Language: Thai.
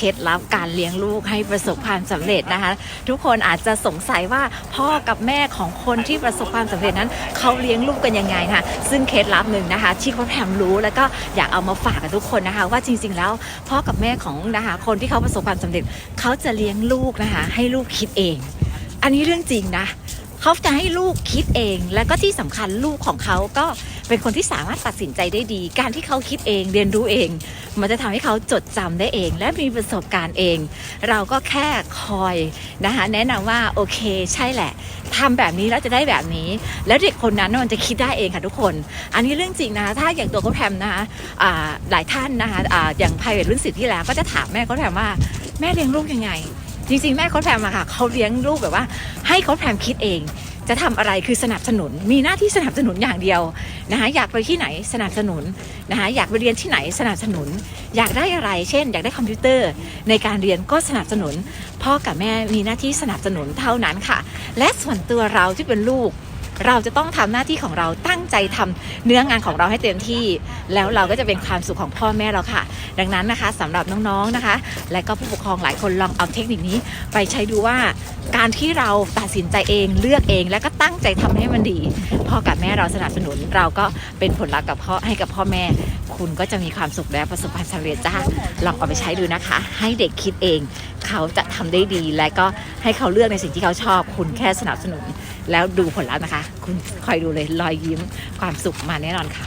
เคล็ดลับการเลี้ยงลูกให้ประสบความสำเร็จนะคะ ทุกคนอาจจะสงสัยว่าพ่อกับแม่ของคนที่ประสบความสำเร็จนั้นเขาเลี้ยงลูกกันยังไงนะคะซึ่งเคล็ดลับหนึ่งนะคะที่เขาแถมรู้แล้วก็อยากเอามาฝากกับทุกคนนะคะ ว่าจริง ๆ แล้วพ่อกับแม่ของนะคะคนที่เขาประสบความสำเร็จเขาจะเลี้ยงลูกนะคะให้ลูกคิดเอง อันนี้เรื่องจริงนะ เขาจะให้ลูกคิดเอง และก็ที่สำคัญลูกของเขาก็เป็นคนที่สามารถตัดสินใจได้ดี การที่เขาคิดเองเรียนรู้เอง มันจะทำให้เขาจดจำได้เอง และมีประสบการณ์เอง เราก็แค่คอยนะคะแนะนำว่าโอเคใช่แหละทำแบบนี้แล้วจะได้แบบนี้ แล้วเด็กคนนั้นมันจะคิดได้เองค่ะทุกคน อันนี้เรื่องจริงนะคะถ้าอย่างตัวเขาแพมนะคะหลายท่านนะคะอ่าอย่างไพรเวทรุ่นสิบที่แล้วก็จะถามแม่เขาแพมว่าแม่เลี้ยงลูกยังไง จริงๆ แม่โค้ชแพมอะค่ะเขาเลี้ยงลูกแบบว่า ให้โค้ชแพมคิดเอง จะทำอะไรคือสนับสนุน มีหน้าที่สนับสนุนอย่างเดียวนะคะอยากไปที่ไหนสนับสนุนนะคะอยากไปเรียนที่ไหนสนับสนุน อยากได้อะไร เช่น อยากได้คอมพิวเตอร์ ในการเรียนก็สนับสนุน พ่อกับแม่มีหน้าที่สนับสนุนเท่านั้นค่ะ และส่วนตัวเราที่เป็นลูก เราจะต้องทำหน้าที่ของเราตั้งใจทำเนื้องานของเราให้เต็มที่ แล้วเราก็จะเป็นความสุขของพ่อแม่เราค่ะ ดังนั้นนะคะสำหรับน้องๆนะคะ และก็ผู้ปกครองหลายคนลองเอาเทคนิคนี้ ไปใช้ดูว่าการที่เราตัดสินใจเองเลือกเอง แล้วก็ตั้งใจทำให้มันดีพ่อกับแม่เราสนับสนุนเราก็เป็นผลลัพธ์กับพ่อให้กับพ่อแม่ คุณก็จะมีความสุขและประสบความสำเร็จจ้าลองเอาไปใช้ดูนะคะ ให้เด็กคิดเอง เขาจะทำได้ดีและก็ให้เขาเลือกในสิ่งที่เขาชอบ คุณแค่สนับสนุน แล้วดูผลลัพธ์นะคะคุณคอยดูเลยรอยยิ้มความสุขมาแน่นอนค่ะ